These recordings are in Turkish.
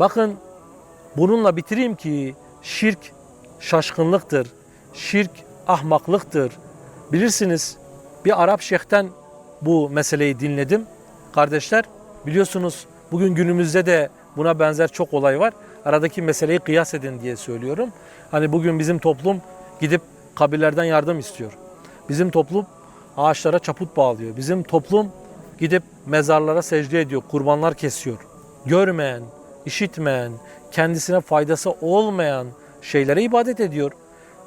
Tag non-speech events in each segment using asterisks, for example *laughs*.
Bakın bununla bitireyim ki şirk şaşkınlıktır. Şirk ahmaklıktır. Bilirsiniz bir Arap şeyhten bu meseleyi dinledim. Kardeşler biliyorsunuz bugün günümüzde de buna benzer çok olay var. Aradaki meseleyi kıyas edin diye söylüyorum. Hani bugün bizim toplum gidip kabirlerden yardım istiyor. Bizim toplum ağaçlara çaput bağlıyor. Bizim toplum gidip mezarlara secde ediyor, kurbanlar kesiyor. Görmeyen, işitmeyen, kendisine faydası olmayan şeylere ibadet ediyor.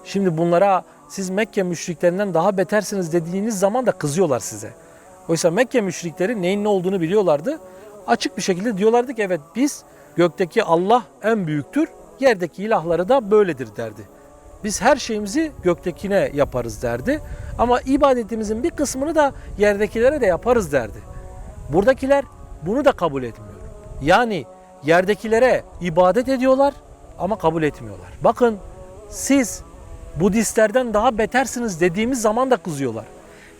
Şimdi bunlara siz Mekke müşriklerinden daha betersiniz dediğiniz zaman da kızıyorlar size. Oysa Mekke müşrikleri neyin ne olduğunu biliyorlardı. Açık bir şekilde diyorlardı ki evet biz gökteki Allah en büyüktür, yerdeki ilahları da böyledir derdi. Biz her şeyimizi göktekine yaparız derdi. Ama ibadetimizin bir kısmını da yerdekilere de yaparız derdi. Buradakiler bunu da kabul etmiyor. Yani yerdekilere ibadet ediyorlar ama kabul etmiyorlar. Bakın siz Budistlerden daha betersiniz dediğimiz zaman da kızıyorlar.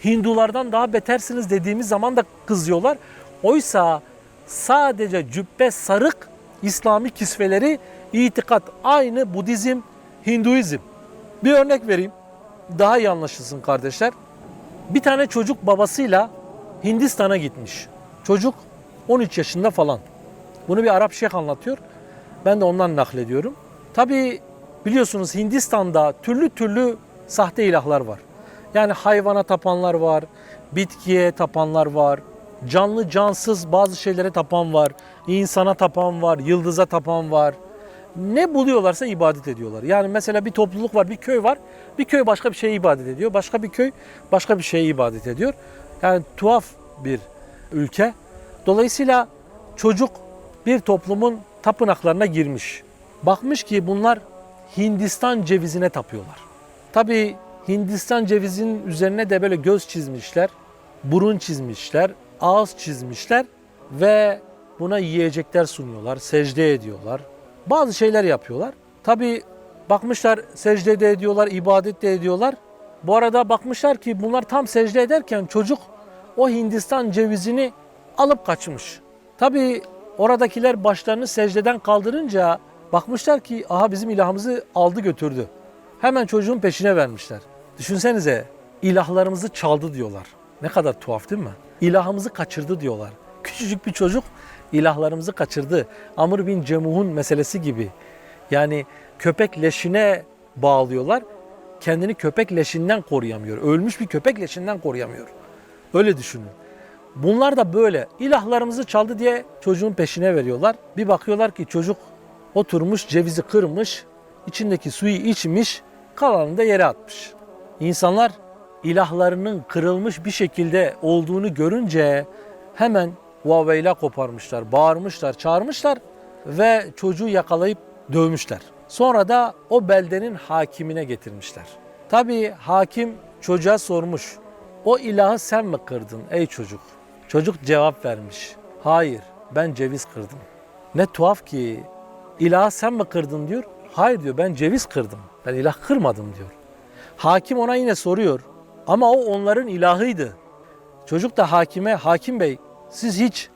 Hindulardan daha betersiniz dediğimiz zaman da kızıyorlar. Oysa sadece cübbe sarık İslami kisveleri itikat aynı Budizm, Hinduizm. Bir örnek vereyim. Daha iyi anlaşılsın kardeşler. Bir tane çocuk babasıyla Hindistan'a gitmiş. Çocuk 13 yaşında falan. Bunu bir Arap şeyh anlatıyor. Ben de ondan naklediyorum. Tabii biliyorsunuz Hindistan'da türlü türlü sahte ilahlar var. Yani hayvana tapanlar var, bitkiye tapanlar var, canlı cansız bazı şeylere tapan var, insana tapan var, yıldıza tapan var. Ne buluyorlarsa ibadet ediyorlar. Yani mesela bir topluluk var, bir köy var. Bir köy başka bir şeye ibadet ediyor. Başka bir köy başka bir şeye ibadet ediyor. Yani tuhaf bir ülke. Dolayısıyla çocuk bir toplumun tapınaklarına girmiş. Bakmış ki bunlar Hindistan cevizine tapıyorlar. Tabii Hindistan cevizinin üzerine de böyle göz çizmişler, burun çizmişler, ağız çizmişler ve buna yiyecekler sunuyorlar, secde ediyorlar. Bazı şeyler yapıyorlar. Tabii bakmışlar secde de ediyorlar, ibadet de ediyorlar. Bu arada bakmışlar ki bunlar tam secde ederken çocuk o Hindistan cevizini alıp kaçmış. Tabii oradakiler başlarını secdeden kaldırınca bakmışlar ki aha bizim ilahımızı aldı götürdü. Hemen çocuğun peşine vermişler. Düşünsenize ilahlarımızı çaldı diyorlar. Ne kadar tuhaf değil mi? İlahımızı kaçırdı diyorlar. Küçücük bir çocuk ilahlarımızı kaçırdı. Amr bin Cemuh'un meselesi gibi. Yani köpek leşine bağlıyorlar. Kendini köpek leşinden koruyamıyor. Ölmüş bir köpek leşinden koruyamıyor. Öyle düşünün. Bunlar da böyle. İlahlarımızı çaldı diye çocuğun peşine veriyorlar. Bir bakıyorlar ki çocuk oturmuş cevizi kırmış, içindeki suyu içmiş, kalanını da yere atmış. İnsanlar ilahlarının kırılmış bir şekilde olduğunu görünce hemen vaveyla koparmışlar, bağırmışlar, çağırmışlar ve çocuğu yakalayıp dövmüşler. Sonra da o beldenin hakimine getirmişler. Tabii hakim çocuğa sormuş. O ilahı sen mi kırdın ey çocuk? Çocuk cevap vermiş. Hayır ben ceviz kırdım. Ne tuhaf ki ilahı sen mi kırdın diyor. Hayır diyor ben ceviz kırdım. Ben ilah kırmadım diyor. Hakim ona yine soruyor. Ama o onların ilahıydı. Çocuk da hakime, hakim bey siz hiç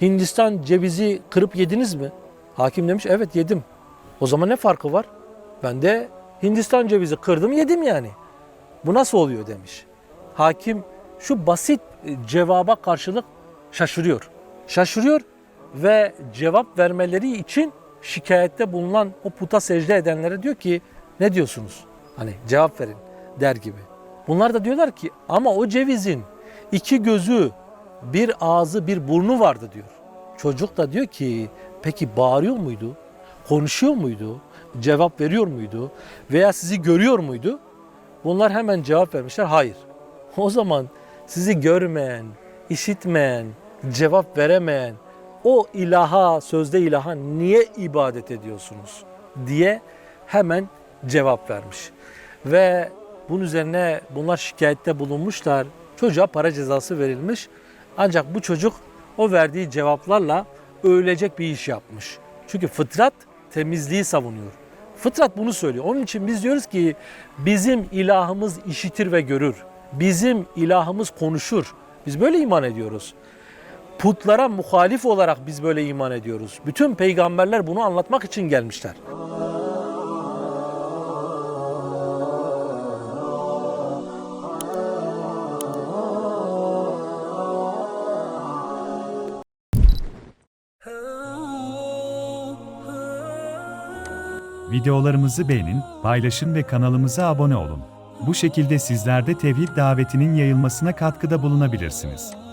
Hindistan cevizi kırıp yediniz mi? Hakim demiş evet yedim. O zaman ne farkı var? Ben de Hindistan cevizi kırdım yedim yani. Bu nasıl oluyor demiş. Hakim şu basit cevaba karşılık şaşırıyor. Şaşırıyor ve cevap vermeleri için şikayette bulunan o puta secde edenlere diyor ki ne diyorsunuz? Hani cevap verin der gibi. Bunlar da diyorlar ki ama o cevizin iki gözü, bir ağzı, bir burnu vardı diyor. Çocuk da diyor ki peki bağırıyor muydu? Konuşuyor muydu? Cevap veriyor muydu? Veya sizi görüyor muydu? Bunlar hemen cevap vermişler hayır. *laughs* O zaman sizi görmeyen, işitmeyen, cevap veremeyen o ilaha, sözde ilaha niye ibadet ediyorsunuz diye hemen cevap vermiş. Ve bunun üzerine bunlar şikayette bulunmuşlar. Çocuğa para cezası verilmiş. Ancak bu çocuk o verdiği cevaplarla ölecek bir iş yapmış. Çünkü fıtrat temizliği savunuyor. Fıtrat bunu söylüyor. Onun için biz diyoruz ki bizim ilahımız işitir ve görür. Bizim ilahımız konuşur. Biz böyle iman ediyoruz. Putlara muhalif olarak biz böyle iman ediyoruz. Bütün peygamberler bunu anlatmak için gelmişler. Videolarımızı beğenin, paylaşın ve kanalımıza abone olun. Bu şekilde sizler de tevhid davetinin yayılmasına katkıda bulunabilirsiniz.